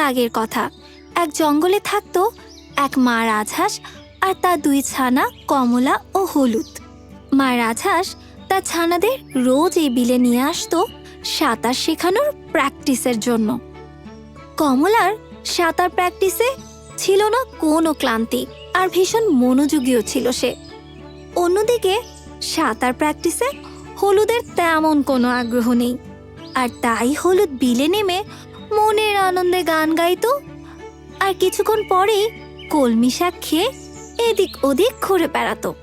আগের কথা। এক জঙ্গলে থাকতো এক মা রাজহাঁস আর তার দুই ছানা কমলা ও হলুদ। মা রাজহাঁস তার ছানাদের রোজ এই বিলে নিয়ে আসতো সাঁতার শেখানোর প্র্যাকটিসের জন্য। কমলার সাঁতার প্র্যাকটিসে ছিল না কোনো ক্লান্তি আর ভীষণ মনোযোগীও ছিল সে। অন্যদিকে সাঁতার প্র্যাকটিসে হলুদের তেমন কোনো আগ্রহ নেই। আর তাই হলুদ বিলে নেমে মনের আনন্দে গান গাইতো আর কিছুক্ষণ পরেই কলমি শাক খেয়ে এদিক ওদিক ঘুরে বেড়াতো।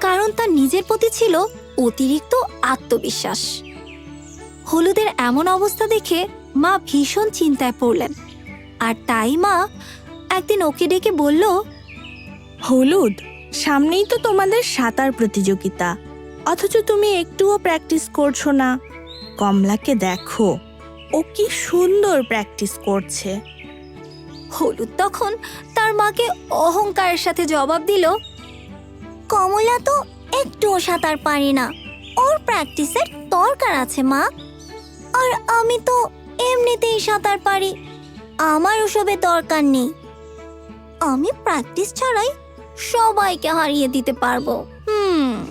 কারণ তার নিজের প্রতি ছিল অতিরিক্ত আত্মবিশ্বাস। হলুদের এমন অবস্থা দেখে মা ভীষণ চিন্তায় পড়লেন। আর তাই মা একদিন ওকে ডেকে বলল, হলুদ, সামনেই তো তোমাদের সাঁতার প্রতিযোগিতা। অথচ তুমি একটুও প্র্যাকটিস করছ না। কমলাকে দেখো। ও কি সুন্দর প্র্যাকটিস করছে। হলুদ তখন তার মাকে অহংকারের সাথে জবাব দিল, কমলা তো একটুও সাঁতার পারি না। ওর প্র্যাকটিসের দরকার আছে, মা। আর আমি তো এমনিতেই সাঁতার পারি। আমার ওসবের দরকার নেই। আমি প্র্যাকটিস ছাড়াই সবাইকে হারিয়ে দিতে পারব। হুম।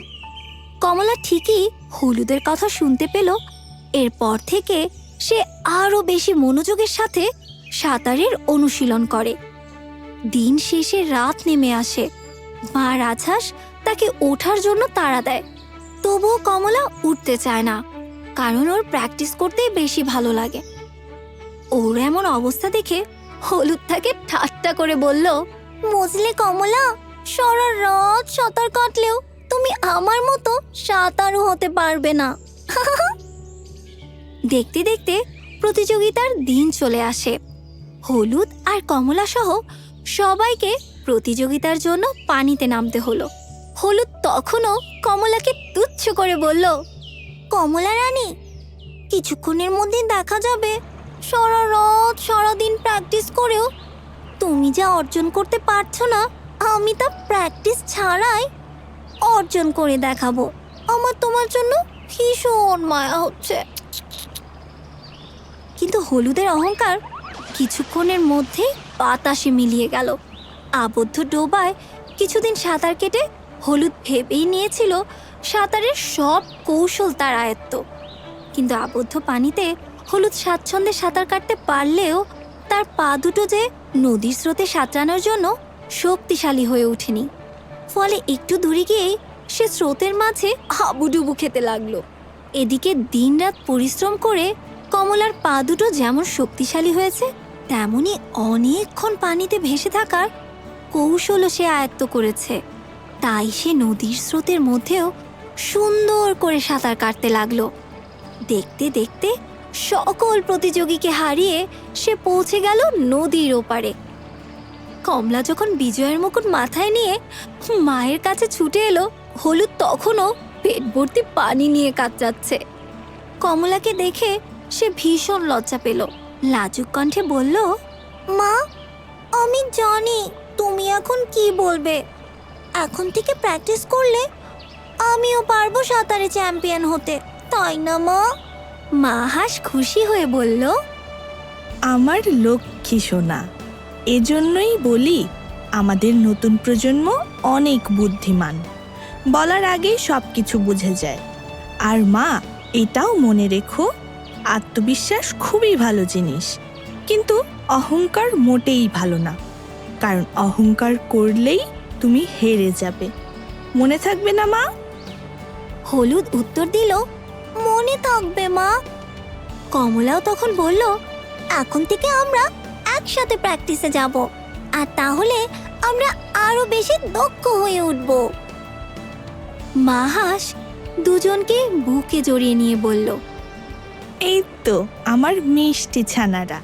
কমলা ঠিকই হলুদের কথা শুনতে পেল। এরপর থেকে সে আরও বেশি মনোযোগের সাথে সাঁতারের অনুশীলন করে। দিন শেষে রাত নেমে আসে। মা রাজহাঁস তাকে ওঠার জন্য তাড়া দেয়। তবুও কমলা উঠতে চায় না, কারণ ওর প্র্যাকটিস করতেই বেশি ভালো লাগে। ওর এমন অবস্থা দেখে হলুদ তাকে ঠাট্টা করে বলল, মজলে কমলা, সারা রাত সাঁতার কাটলেও তুমি আমার মতো সাঁতারও হতে পারবে না। দেখতে দেখতে প্রতিযোগিতার দিন চলে আসে। হলুদ আর কমলা সহ সবাইকে প্রতিযোগিতার জন্য পানিতে নামতে হলো। হলুদ তখনও কমলাকে তুচ্ছ করে বলল, কমলা রানী, কিছুক্ষণের মধ্যে দেখা যাবে। সারা সারাদিন প্র্যাকটিস করেও তুমি যা অর্জন করতে পারছ না, আমি তা প্র্যাকটিস ছাড়াই অর্জন করে দেখাবো। আমার তোমার জন্য ভীষণ মায়া হচ্ছে। কিন্তু হলুদের অহংকার কিছুক্ষণের মধ্যে বাতাসে মিলিয়ে গেল। আবদ্ধ ডোবায় কিছুদিন সাঁতার কেটে হলুদ ভেবেই নিয়েছিল সাঁতারের সব কৌশল তার আয়ত্ত। কিন্তু আবদ্ধ পানিতে হলুদ স্বাচ্ছন্দ্যে সাঁতার কাটতে পারলেও তার পা দুটো যে নদীর স্রোতে সাঁতরানোর জন্য শক্তিশালী হয়ে ওঠেনি। ফলে একটু দূরে গিয়েই সে স্রোতের মাঝে হাবুডুবু খেতে লাগল। এদিকে দিনরাত পরিশ্রম করে কমলার পা দুটো যেমন শক্তিশালী হয়েছে তেমনি অনেকক্ষণ পানিতে ভেসে থাকার কৌশলও সে আয়ত্ত করেছে। তাই সে নদীর স্রোতের মধ্যেও সুন্দর করে সাঁতার কাটতে লাগল। দেখতে দেখতে সকল প্রতিযোগীকে হারিয়ে সে পৌঁছে গেল নদীর ওপারে। কমলা যখন বিজয়ের মুকুট মাথায় নিয়ে মায়ের কাছে ছুটে এলো, হলুদ তখনও পেট ভর্তি পানি নিয়ে কাঁচাচ্ছে কমলাকে দেখে সে ভীষণ লজ্জা পেল। লাজুক কণ্ঠে বলল, মা, আমি জানি তুমি এখন কি বলবে। এখন থেকে প্র্যাকটিস করলে আমিও পারব সাঁতারে চ্যাম্পিয়ন হতে, তাই না, মা? মা হাস খুশি হয়ে বলল, আমার লক্ষ্মী সোনা, এজন্যই বলি আমাদের নতুন প্রজন্ম অনেক বুদ্ধিমান। বলার আগেই সব কিছু বুঝে যায়। আর মা, এটাও মনে রেখো আত্মবিশ্বাস খুবই ভালো জিনিস। কিন্তু অহংকার মোটেই ভালো না। কারণ অহংকার করলেই তুমি হেরে যাবে। মনে থাকবে না, মা? হলুদ উত্তর দিল, মনে থাকবে, মা। কমলাও তখন বলল, এখন থেকে আমরা একসাথে প্র্যাকটিসে যাব। আর তাহলে আমরা আরও বেশি দক্ষ হয়ে উঠব। মা হাঁস দুজনকে বুকে জড়িয়ে নিয়ে বলল এই তো আমার মিষ্টি ছানারা।